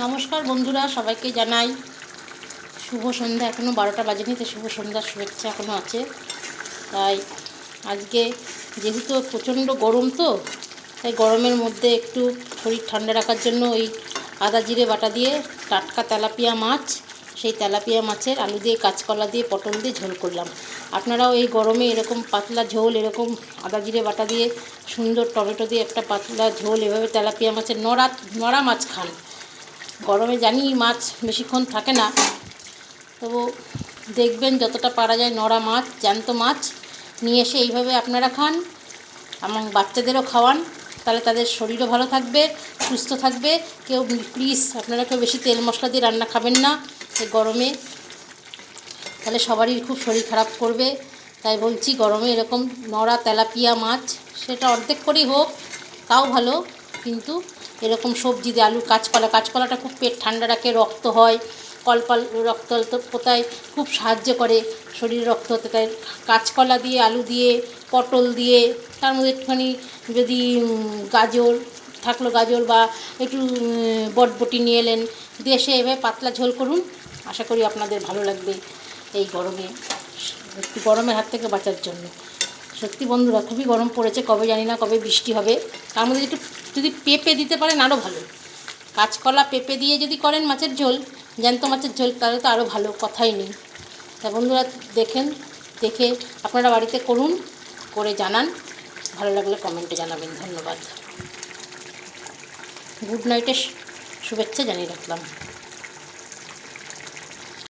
নমস্কার বন্ধুরা, সবাইকে জানাই শুভ সন্ধ্যা। এখনও বারোটা বাজেনি, তো শুভ সন্ধ্যার শুভেচ্ছা এখনও আছে। তাই আজকে যেহেতু প্রচণ্ড গরম তো, তাই গরমের মধ্যে একটু শরীর ঠান্ডা রাখার জন্য ওই আদা জিরে বাটা দিয়ে টাটকা তেলাপিয়া মাছ, সেই তেলাপিয়া মাছের আলু দিয়ে কাঁচকলা দিয়ে পটল দিয়ে ঝোল করলাম। আপনারাও এই গরমে এরকম পাতলা ঝোল, এরকম আদা জিরে বাটা দিয়ে সুন্দর টমেটো দিয়ে একটা পাতলা ঝোল, এভাবে তেলাপিয়া মাছের নড়া নড়া মাছ খান। গরমে জানি মাছ বেশিক্ষণ থাকে না। তবু দেখবেন যতটা পারা যায় নড়া মাছ, জ্যান্ত মাছ নিয়ে এসে এইভাবে আপনারা খান এবং বাচ্চাদেরও খাওয়ান। তাহলে তাদের শরীরও ভালো থাকবে, সুস্থ থাকবে। কেউ প্লিজ আপনারা কেউ বেশি তেল মশলা দিয়ে রান্না খাবেন না এই গরমে। তাহলে সবারই খুব শরীর খারাপ করবে। তাই বলছি গরমে এরকম নড়া তেলাপিয়া মাছ, সেটা অর্ধেক করেই হোক, তাও ভালো। কিন্তু এরকম সবজি দিয়ে আলু কাঁচকলা, কাঁচকলাটা খুব পেট ঠান্ডা রাখে, রক্ত হয় কলপাল রক্ত পোতায় খুব সাহায্য করে শরীরে রক্ত হতে। তাই কাঁচকলা দিয়ে, আলু দিয়ে, পটল দিয়ে, তার মধ্যে একটুখানি যদি গাজর থাকল, গাজর বা একটু বটবটি নিয়ে এলেন, দিয়ে এসে এভাবে পাতলা ঝোল করুন। আশা করি আপনাদের ভালো লাগবে এই গরমে, একটু গরমের হাত থেকে বাঁচার জন্য। সত্যি বন্ধুরা, খুবই গরম পড়েছে, কবে জানি না কবে বৃষ্টি হবে। তার মধ্যে একটু যদি পেঁপে দিতে পারেন আরও ভালো। কাঁচকলা পেঁপে দিয়ে যদি করেন মাছের ঝোল, জ্যান্ত মাছের ঝোল, তাহলে তো আরও ভালো কথাই নেই। তা বন্ধুরা, দেখেন, দেখে আপনারা বাড়িতে করুন, করে জানান। ভালো লাগলে কমেন্টে জানাবেন, ধন্যবাদ। গুড নাইটের শুভেচ্ছা জানিয়ে রাখলাম।